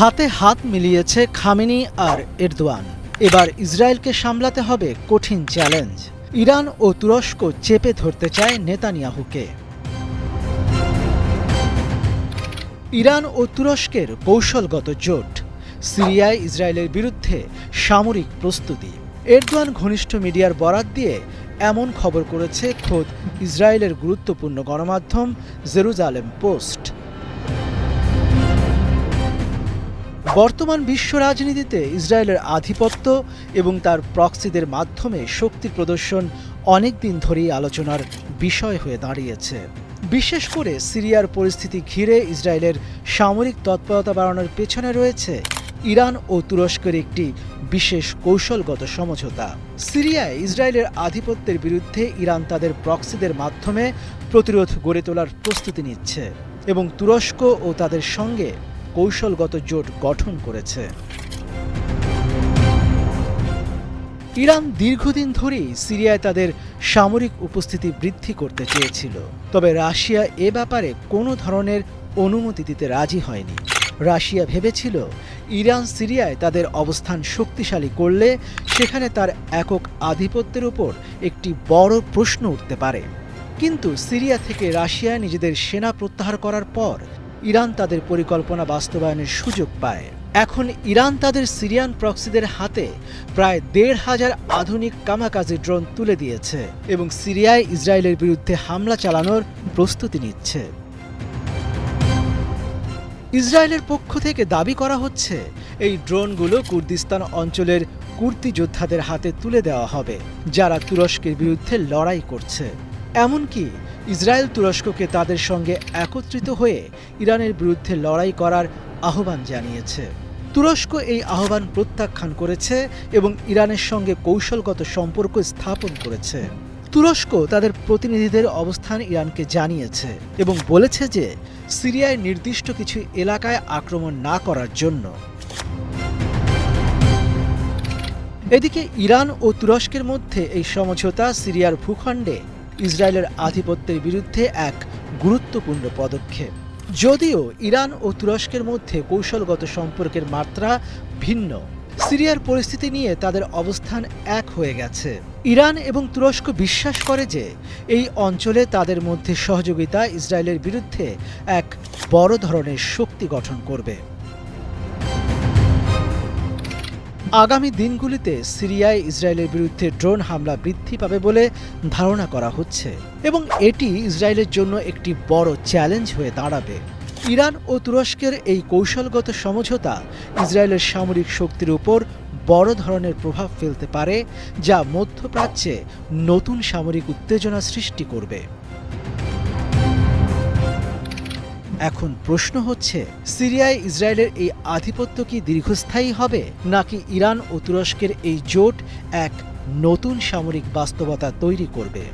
হাতে হাত মিলিয়েছে খামেনি আর এরদোয়ান। এবার ইসরায়েলকে সামলাতে হবে কঠিন চ্যালেঞ্জ। ইরান ও তুরস্ক চেপে ধরতে চায় নেতানিয়াহুকে। ইরান ও তুরস্কের কৌশলগত জোট। সিরিয়ায় ইসরায়েলের বিরুদ্ধে সামরিক প্রস্তুতি। এরদোয়ান ঘনিষ্ঠ মিডিয়ার বরাত দিয়ে এমন খবর করেছে খোদ ইসরায়েলের গুরুত্বপূর্ণ গণমাধ্যম জেরুজালেম পোস্ট। বর্তমান বিশ্ব রাজনীতিতে ইসরায়েলের আধিপত্য এবং তার প্রক্সিদের মাধ্যমে শক্তি প্রদর্শন অনেক দিন ধরেই আলোচনার বিষয় হয়ে দাঁড়িয়েছে। বিশেষ করে সিরিয়ার পরিস্থিতি ঘিরে ইসরায়েলের সামরিক তৎপরতা বাড়ানোর পেছনে রয়েছে ইরান ও তুরস্কের একটি বিশেষ কৌশলগত সমঝোতা। সিরিয়ায় ইসরায়েলের আধিপত্যের বিরুদ্ধে ইরান তাদের প্রক্সিদের মাধ্যমে প্রতিরোধ গড়ে তোলার প্রস্তুতি নিচ্ছে এবং তুরস্ক ও তাদের সঙ্গে কৌশলগত জোট গঠন করেছে। ইরান দীর্ঘদিন ধরেই সিরিয়ায় তাদের সামরিক উপস্থিতি বৃদ্ধি করতে চেয়েছিল। তবে রাশিয়া এ ব্যাপারে কোনো ধরনের অনুমতি দিতে রাজি হয়নি। রাশিয়া ভেবেছিল ইরান সিরিয়ায় তাদের অবস্থান শক্তিশালী করলে সেখানে তার একক আধিপত্যের উপর একটি বড় প্রশ্ন উঠতে পারে। কিন্তু সিরিয়া থেকে রাশিয়া নিজেদের সেনা প্রত্যাহার করার পর ইরান তাদের পরিকল্পনা বাস্তবায়নের সুযোগ পায়। এখন ইরান তাদের সিরিয়ান প্রক্সিদের হাতে প্রায় দেড় হাজার আধুনিক কামাকাজি ড্রোন তুলে দিয়েছে এবং সিরিয়ায় ইসরায়েলের বিরুদ্ধে হামলা চালানোর প্রস্তুতি নিচ্ছে। ইসরায়েলের পক্ষ থেকে দাবি করা হচ্ছে, এই ড্রোনগুলো কুর্দিস্তান অঞ্চলের কুর্দি যোদ্ধাদের হাতে তুলে দেওয়া হবে, যারা তুরস্কের বিরুদ্ধে লড়াই করছে। এমনকি ইসরায়েল তুরস্ককে তাদের সঙ্গে একত্রিত হয়ে ইরানের বিরুদ্ধে লড়াই করার আহ্বান জানিয়েছে। তুরস্ক এই আহ্বান প্রত্যাখ্যান করেছে এবং ইরানের সঙ্গে কৌশলগত সম্পর্ক স্থাপন করেছে। তুরস্ক তাদের প্রতিনিধিদের অবস্থান ইরানকে জানিয়েছে এবং বলেছে যে, সিরিয়ায় নির্দিষ্ট কিছু এলাকায় আক্রমণ না করার জন্য। এদিকে ইরান ও তুরস্কের মধ্যে এই সমঝোতা সিরিয়ার ভূখণ্ডে ইসরায়েলের আধিপত্যের বিরুদ্ধে এক গুরুত্বপূর্ণ পদক্ষেপ। যদিও ইরান ও তুরস্কের মধ্যে কৌশলগত সম্পর্কের মাত্রা ভিন্ন, সিরিয়ার পরিস্থিতি নিয়ে তাদের অবস্থান এক হয়ে গেছে। ইরান এবং তুরস্ক বিশ্বাস করে যে এই অঞ্চলে তাদের মধ্যে সহযোগিতা ইসরায়েলের বিরুদ্ধে এক বড় ধরনের শক্তি গঠন করবে। আগামী দিনগুলিতে সিরিয়ায় ইসরায়েলের বিরুদ্ধে ড্রোন হামলা বৃদ্ধি পাবে বলে ধারণা করা হচ্ছে এবং এটি ইসরায়েলের জন্য একটি বড় চ্যালেঞ্জ হয়ে দাঁড়াবে। ইরান ও তুরস্কের এই কৌশলগত সমঝোতা ইসরায়েলের সামরিক শক্তির উপর বড় ধরনের প্রভাব ফেলতে পারে, যা মধ্যপ্রাচ্যে নতুন সামরিক উত্তেজনা সৃষ্টি করবে। এখন প্রশ্ন হচ্ছে, সিরিয়ায় ইসরায়েলের এই আধিপত্য কি দীর্ঘস্থায়ী হবে, নাকি ইরান ও তুরস্কের এই জোট এক নতুন সামরিক বাস্তবতা তৈরি করবে?